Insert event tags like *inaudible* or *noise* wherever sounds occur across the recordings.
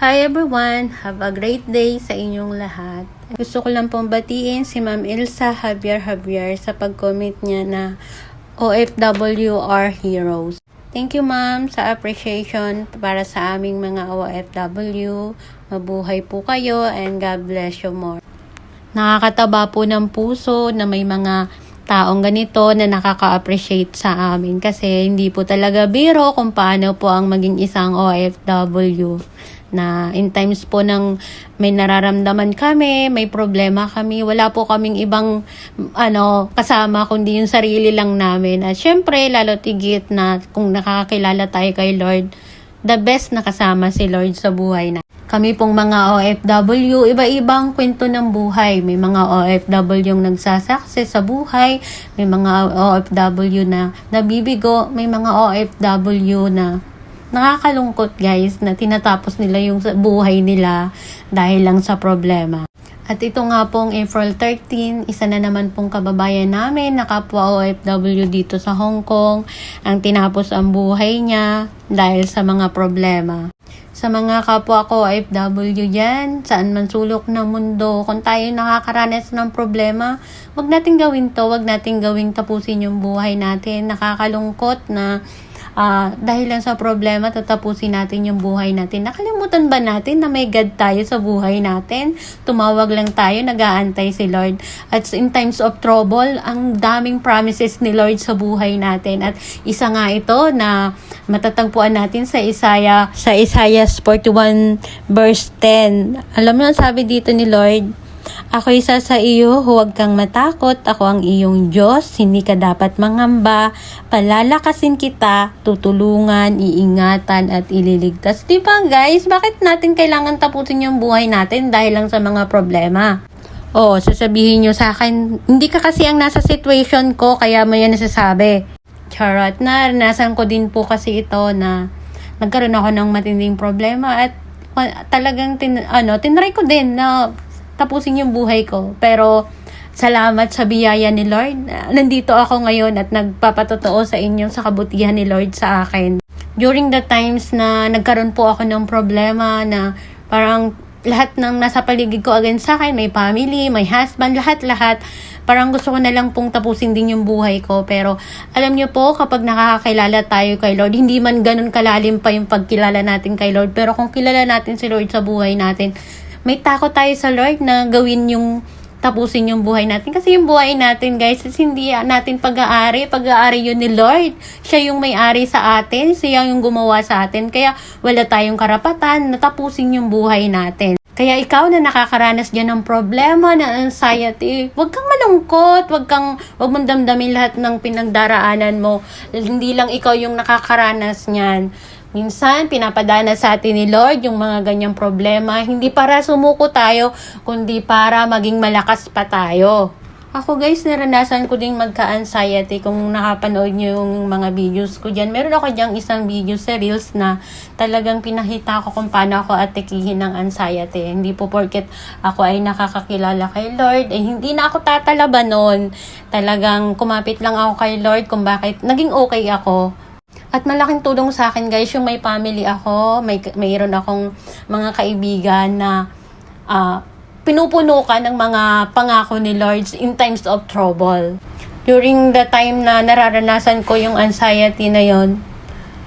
Hi everyone! Have a great day sa inyong lahat. Gusto ko lang pong batiin si Ma'am Elsa Javier Javier sa pag-comment niya na OFW are heroes. Thank you ma'am sa appreciation para sa aming mga OFW. Mabuhay po kayo and God bless you more. Nakakataba po ng puso na may mga taong ganito na nakaka-appreciate sa amin kasi hindi po talaga biro kung paano po ang maging isang OFW na in times po ng may nararamdaman kami, may problema kami, wala po kaming ibang ano kasama kundi yung sarili lang namin. At syempre, lalo tigit na kung nakakakilala tayo kay Lord, the best na kasama si Lord sa buhay na. Kami pong mga OFW, iba-ibang kwento ng buhay. May mga OFW yung nagsasakses sa buhay, may mga OFW na nabibigo, may mga OFW na nakakalungkot guys na tinatapos nila yung buhay nila dahil lang sa problema. At ito nga pong April 13, isa na naman pong kababayan namin na kapwa OFW dito sa Hong Kong ang tinapos ang buhay niya dahil sa mga problema. Sa mga kapwa ko OFW dyan, saan man sulok ng mundo, kung tayo nakakaranas ng problema, wag natin gawin to, wag natin gawing tapusin yung buhay natin. Nakakalungkot na Ah, dahil lang sa problema, tatapusin natin yung buhay natin. Nakalimutan ba natin na may God tayo sa buhay natin? Tumawag lang tayo, nag-aantay si Lord. At in times of trouble, ang daming promises ni Lord sa buhay natin. At isa nga ito na matatagpuan natin sa Isaiah, sa Isaiah 41 verse 10. Alam mo, sabi dito ni Lord, ako isa sa iyo, huwag kang matakot. Ako ang iyong Diyos, hindi ka dapat mangamba. Palalakasin kita, tutulungan, iingatan at ililigtas. Di ba guys, bakit natin kailangan tapusin yung buhay natin dahil lang sa mga problema? Oh, sasabihin nyo sa akin, hindi ka kasi ang nasa situation ko, kaya mo yan nasasabi. Charot, naranasan ko din po kasi ito na nagkaroon ako ng matinding problema at talagang tin, ano, tinry ko din na tapusin yung buhay ko. Pero salamat sa biyaya ni Lord. Nandito ako ngayon at nagpapatotoo sa inyo sa kabutihan ni Lord sa akin. During the times na nagkaroon po ako ng problema na parang lahat ng nasa paligid ko against sa akin, may family, may husband, lahat-lahat. Parang gusto ko na lang pong tapusin din yung buhay ko. Pero alam niyo po, kapag nakakakilala tayo kay Lord, hindi man ganun kalalim pa yung pagkilala natin kay Lord. Pero kung kilala natin si Lord sa buhay natin, may takot tayo sa Lord na gawin yung tapusin yung buhay natin. Kasi yung buhay natin, guys, is hindi natin pag-aari. Pag-aari yun ni Lord. Siya yung may-ari sa atin. Siya yung gumawa sa atin. Kaya wala tayong karapatan na tapusin yung buhay natin. Kaya ikaw na nakakaranas dyan ng problema, na anxiety, huwag kang malungkot, huwag kang, huwag mong damdamin lahat ng pinagdaraanan mo. Hindi lang ikaw yung nakakaranas niyan. Minsan, pinapadana sa atin ni Lord yung mga ganyang problema. Hindi para sumuko tayo, kundi para maging malakas pa tayo. Ako guys, naranasan ko din magka-anxiety kung nakapanood nyo yung mga videos ko dyan. Meron ako dyan isang video sa Reels na talagang pinahita ko kung paano ako atikihin ng anxiety. Hindi po porket ako ay nakakakilala kay Lord, eh hindi na ako tatalaba noon. Talagang kumapit lang ako kay Lord kung bakit naging okay ako. At malaking tulong sa akin guys, yung may family ako, may mayroon akong mga kaibigan na ah, pinupuno ka ng mga pangako ni Lord in times of trouble. During the time na nararanasan ko yung anxiety na yon,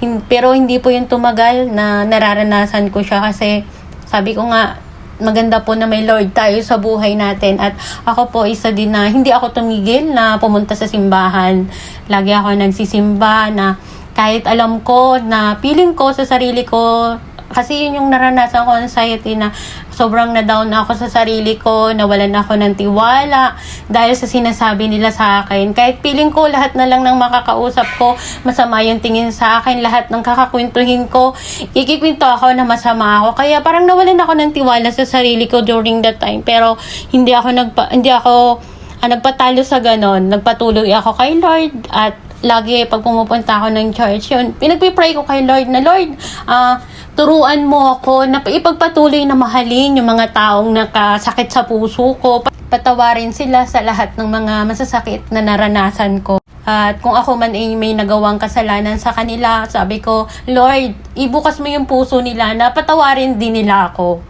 hin- pero hindi po yung tumagal na nararanasan ko siya kasi sabi ko nga, maganda po na may Lord tayo sa buhay natin at ako po isa din na hindi ako tumigil na pumunta sa simbahan. Lagi ako nagsisimba na kahit alam ko na feeling ko sa sarili ko kasi yun yung naranasan ko anxiety na sobrang na-down ako sa sarili ko, nawalan ako ng tiwala dahil sa sinasabi nila sa akin. Kahit feeling ko lahat na lang ng makakausap ko, masama yung tingin sa akin, lahat ng kakakwentuhin ko, ikikwento ako na masama ako. Kaya parang nawalan ako ng tiwala sa sarili ko during that time. Pero hindi ako nagpa, hindi ako ah, nagpatalo sa ganon. Nagpatuloy ako kay Lord at lagi pag pumupunta ako ng church, yun, pinagpipray ko kay Lord na Lord, ah, turuan mo ako na ipagpatuloy na mahalin yung mga taong nakasakit sa puso ko. Patawarin sila sa lahat ng mga masasakit na naranasan ko. At kung ako man ay may nagawang kasalanan sa kanila, sabi ko, Lord, ibukas mo yung puso nila na patawarin din nila ako.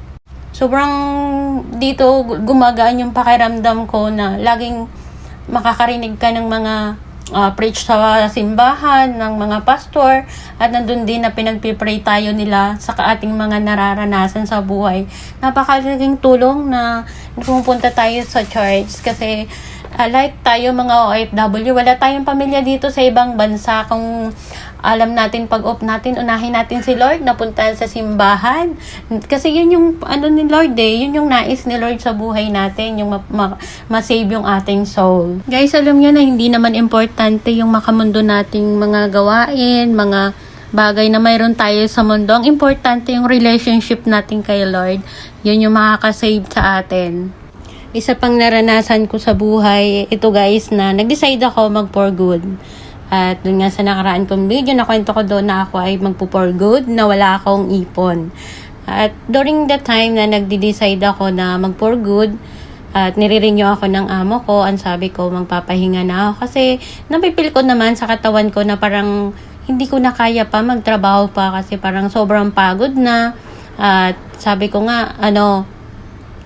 Sobrang dito gumagaan yung pakiramdam ko na laging makakarinig ka ng mga ah, preach sa simbahan ng mga pastor at nandun din na pinagpipray tayo nila sa ating mga nararanasan sa buhay. Napakalaking tulong na pumunta tayo sa church kasi ah, like tayo mga OFW, wala tayong pamilya dito sa ibang bansa kung alam natin pag off natin, unahin natin si Lord na puntahan sa simbahan. Kasi yun yung ano ni Lord eh, yun yung nais ni Lord sa buhay natin, yung ma- ma- yung ating soul. Guys, alam nyo na hindi naman importante yung makamundo nating mga gawain, mga bagay na mayroon tayo sa mundo. Ang importante yung relationship natin kay Lord. Yun yung makakasave sa atin. Isa pang naranasan ko sa buhay, ito guys, na nag-decide ako mag for good. At dun nga sa nakaraan kong video, nakwento ko doon na ako ay magpo for good, na wala akong ipon. At during the time na nagde-decide ako na mag for good, at nire-renew ako ng amo ko, ang sabi ko, magpapahinga na ako. Kasi napipil ko naman sa katawan ko na parang hindi ko na kaya pa magtrabaho pa kasi parang sobrang pagod na. At sabi ko nga, ano,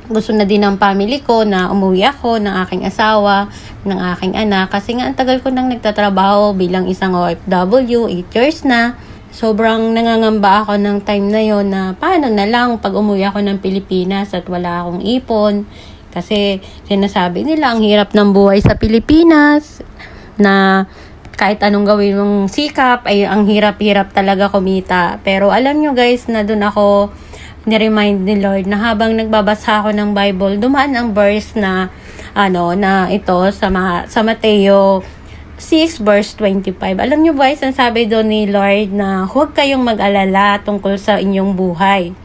gusto na din ng family ko na umuwi ako ng aking asawa, ng aking anak. Kasi nga, ang tagal ko nang nagtatrabaho bilang isang OFW, 8 years na. Sobrang nangangamba ako ng time na yon na paano na lang pag umuwi ako ng Pilipinas at wala akong ipon. Kasi sinasabi nila, ang hirap ng buhay sa Pilipinas, na kahit anong gawin mong sikap, ay ang hirap-hirap talaga kumita. Pero alam nyo guys, na doon ako ni-remind ni Lord na habang nagbabasa ako ng Bible, dumaan ang verse na ano na ito sa Ma- sa Mateo 6 verse 25. Alam niyo guys, ang sabi doon ni Lord na huwag kayong mag-alala tungkol sa inyong buhay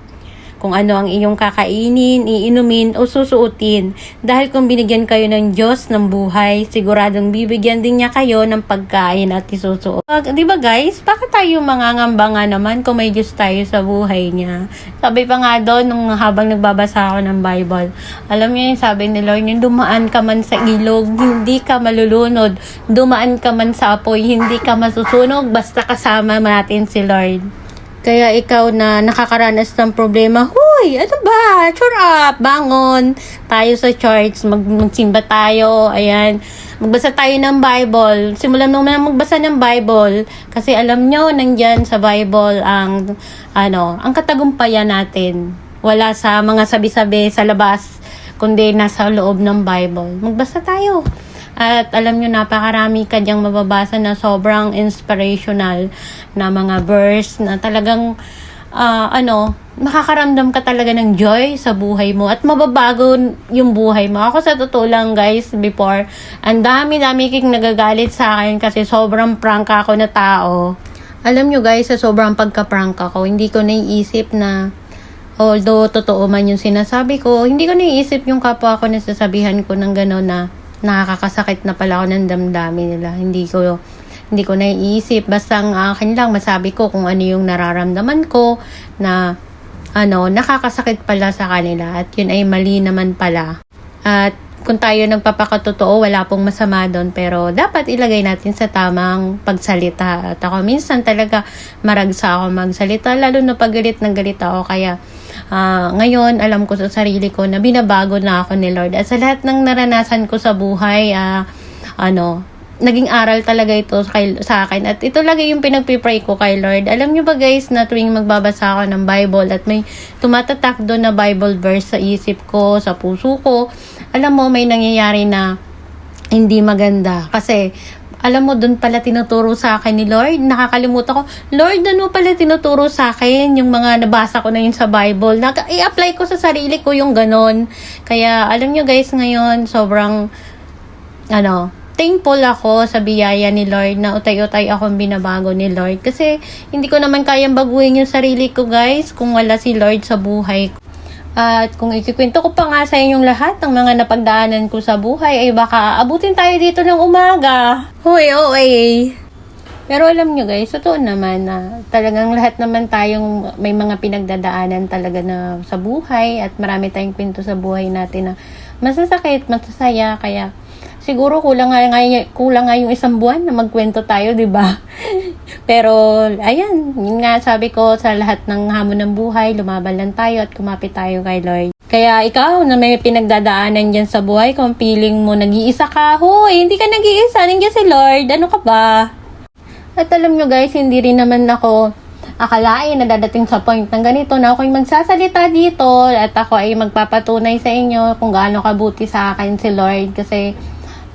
kung ano ang inyong kakainin, iinumin o susuotin. Dahil kung binigyan kayo ng Diyos ng buhay, siguradong bibigyan din niya kayo ng pagkain at isusuot. Di ba guys, bakit tayo mangangamba nga naman kung may Diyos tayo sa buhay niya? Sabi pa nga doon, nung habang nagbabasa ako ng Bible, alam niyo yung sabi ni Lord, yung dumaan ka man sa ilog, hindi ka malulunod. Dumaan ka man sa apoy, hindi ka masusunog, basta kasama natin si Lord. Kaya ikaw na nakakaranas ng problema, Huy, ano ba? Cheer up, bangon. Tayo sa church, mag magsimba tayo, ayan. Magbasa tayo ng Bible. Simulan mo na magbasa ng Bible. Kasi alam nyo, nandyan sa Bible ang, ano, ang katagumpayan natin. Wala sa mga sabi-sabi sa labas, kundi nasa loob ng Bible. Magbasa tayo. At alam nyo, napakarami ka diyang mababasa na sobrang inspirational na mga verse na talagang, ah, ano, makakaramdam ka talaga ng joy sa buhay mo at mababago yung buhay mo. Ako sa totoo lang guys, before, ang dami-dami king nagagalit sa akin kasi sobrang prank ako na tao. Alam nyo guys, sa sobrang pagka-prank ako, hindi ko naiisip na although totoo man yung sinasabi ko, hindi ko naiisip yung kapwa ko na sasabihan ko ng gano'n na nakakasakit na pala ako ng damdamin nila. Hindi ko hindi ko naiisip. Basta ang akin lang, masabi ko kung ano yung nararamdaman ko na ano, nakakasakit pala sa kanila at yun ay mali naman pala. At kung tayo nagpapakatotoo, wala pong masama doon. Pero dapat ilagay natin sa tamang pagsalita. At ako minsan talaga maragsa ako magsalita. Lalo na pag galit ng galit ako. Kaya ah, ngayon, alam ko sa sarili ko na binabago na ako ni Lord. At sa lahat ng naranasan ko sa buhay, ah, ano, naging aral talaga ito kay, sa akin. At ito lagi yung pinagpipray ko kay Lord. Alam nyo ba guys, na tuwing magbabasa ako ng Bible at may tumatatak doon na Bible verse sa isip ko, sa puso ko, alam mo, may nangyayari na hindi maganda. Kasi, alam mo, doon pala tinuturo sa akin ni Lord. Nakakalimutan ko, Lord, ano pala tinuturo sa akin? Yung mga nabasa ko na yun sa Bible. Naka- i-apply ko sa sarili ko yung ganon. Kaya, alam nyo guys, ngayon, sobrang, ano, thankful ako sa biyaya ni Lord na utay-utay akong binabago ni Lord. Kasi, hindi ko naman kayang baguhin yung sarili ko, guys, kung wala si Lord sa buhay ko. At kung ikikwento ko pa nga sa inyong lahat ng mga napagdaanan ko sa buhay, ay baka abutin tayo dito ng umaga. Hoy, oy. Pero alam nyo guys, totoo naman na talagang lahat naman tayong may mga pinagdadaanan talaga na sa buhay at marami tayong kwento sa buhay natin na masasakit, masasaya, kaya siguro kulang nga, nga kulang nga yung isang buwan na magkwento tayo, 'di ba? *laughs* Pero ayan, yun nga sabi ko sa lahat ng hamon ng buhay, lumaban lang tayo at kumapit tayo kay Lord. Kaya ikaw na may pinagdadaanan dyan sa buhay, kung feeling mo nag-iisa ka, hoy, hindi ka nag-iisa, nandiyan si Lord, ano ka ba? At alam nyo guys, hindi rin naman ako akalain na dadating sa point ng ganito na ako'y magsasalita dito at ako ay magpapatunay sa inyo kung gaano kabuti sa akin si Lord kasi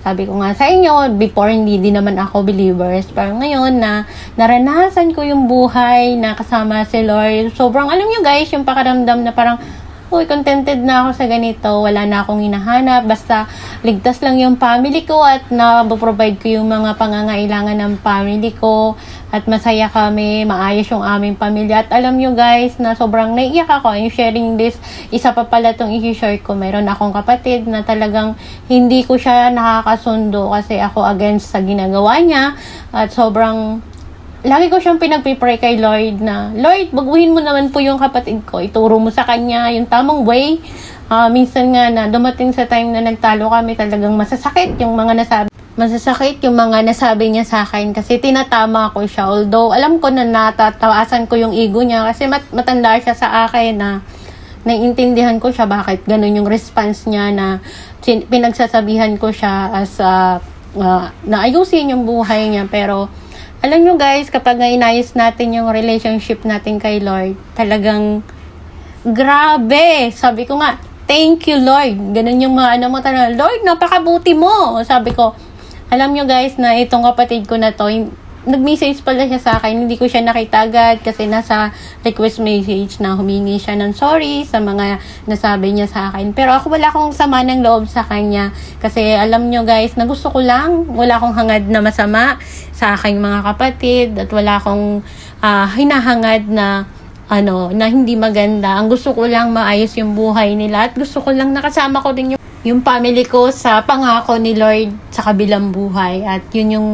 sabi ko nga sa inyo, before hindi din naman ako believers. Pero ngayon na naranasan ko yung buhay na kasama si Lord, sobrang alam nyo guys, yung pakaramdam na parang Uy, contented na ako sa ganito. Wala na akong hinahanap. Basta ligtas lang yung family ko at na-provide ko yung mga pangangailangan ng family ko. At masaya kami, maayos yung aming pamilya. At alam nyo guys, na sobrang naiiyak ako. I'm sharing this. Isa pa pala itong i-share ko. Mayroon akong kapatid na talagang hindi ko siya nakakasundo kasi ako against sa ginagawa niya. At sobrang lagi ko siyang pinagpipray kay Lord na, Lord, baguhin mo naman po yung kapatid ko. Ituro mo sa kanya yung tamang way. Ah, minsan nga na dumating sa time na nagtalo kami, talagang masasakit yung mga nasabi. Masasakit yung mga nasabi niya sa akin kasi tinatama ko siya. Although, alam ko na natatawasan ko yung ego niya kasi mat- matanda siya sa akin na naiintindihan ko siya bakit ganun yung response niya na pinagsasabihan ko siya as uh, uh, na ayusin yung buhay niya pero alam nyo guys, kapag inayos natin yung relationship natin kay Lord, talagang grabe. Sabi ko nga, thank you Lord. Ganun yung mga ano mo talaga, Lord, napakabuti mo. Sabi ko, alam nyo guys na itong kapatid ko na to, nag-message pala siya sa akin, hindi ko siya nakita agad kasi nasa request message na humingi siya ng sorry sa mga nasabi niya sa akin. Pero ako wala akong sama ng loob sa kanya kasi alam nyo guys na gusto ko lang, wala akong hangad na masama sa aking mga kapatid at wala akong ah, hinahangad na ano, na hindi maganda. Ang gusto ko lang maayos yung buhay nila at gusto ko lang nakasama ko din yung, yung family ko sa pangako ni Lord sa kabilang buhay. At yun yung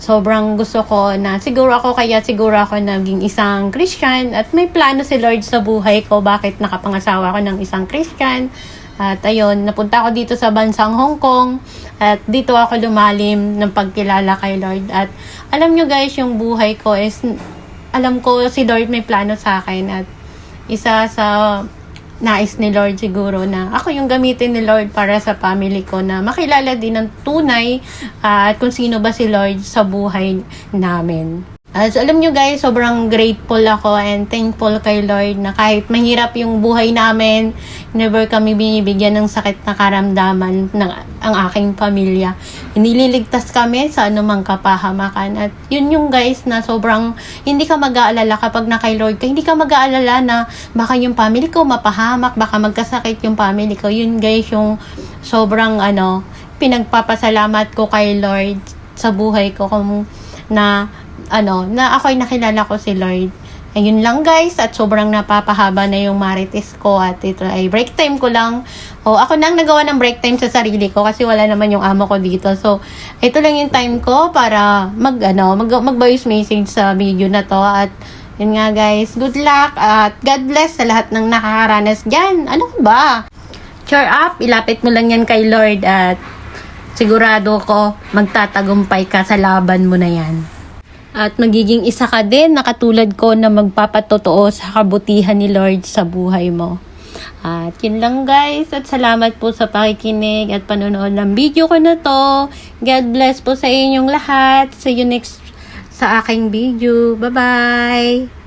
sobrang gusto ko na siguro ako kaya siguro ako naging isang Christian at may plano si Lord sa buhay ko bakit nakapangasawa ako ng isang Christian. At ayun, napunta ako dito sa bansang Hong Kong at dito ako lumalim ng pagkilala kay Lord. At alam nyo guys, yung buhay ko is alam ko si Lord may plano sa akin at isa sa nais ni Lord siguro na ako yung gamitin ni Lord para sa family ko na makilala din ng tunay ah, at kung sino ba si Lord sa buhay namin. As alam nyo guys, sobrang grateful ako and thankful kay Lord na kahit mahirap yung buhay namin, never kami binibigyan ng sakit na karamdaman ng ang aking pamilya. Iniligtas kami sa anumang kapahamakan. At yun yung guys na sobrang hindi ka mag-aalala kapag na kay Lord ka. Hindi ka mag-aalala na baka yung family ko mapahamak, baka magkasakit yung family ko. Yun guys yung sobrang ano, pinagpapasalamat ko kay Lord sa buhay ko kung na ano, na ako'y nakilala ko si Lord. Ayun lang guys, at sobrang napapahaba na yung marites ko at ito ay break time ko lang. O ako nang nagawa ng break time sa sarili ko kasi wala naman yung amo ko dito. So, ito lang yung time ko para mag, ano, mag, mag-voice message sa video na to at yun nga guys, good luck at God bless sa lahat ng nakakaranas dyan. Ano ba? Cheer up, ilapit mo lang yan kay Lord at sigurado ko magtatagumpay ka sa laban mo na yan. At magiging isa ka din na katulad ko na magpapatotoo sa kabutihan ni Lord sa buhay mo. At yun lang guys. At salamat po sa pakikinig at panonood ng video ko na to. God bless po sa inyong lahat. See you next sa aking video. Bye-bye!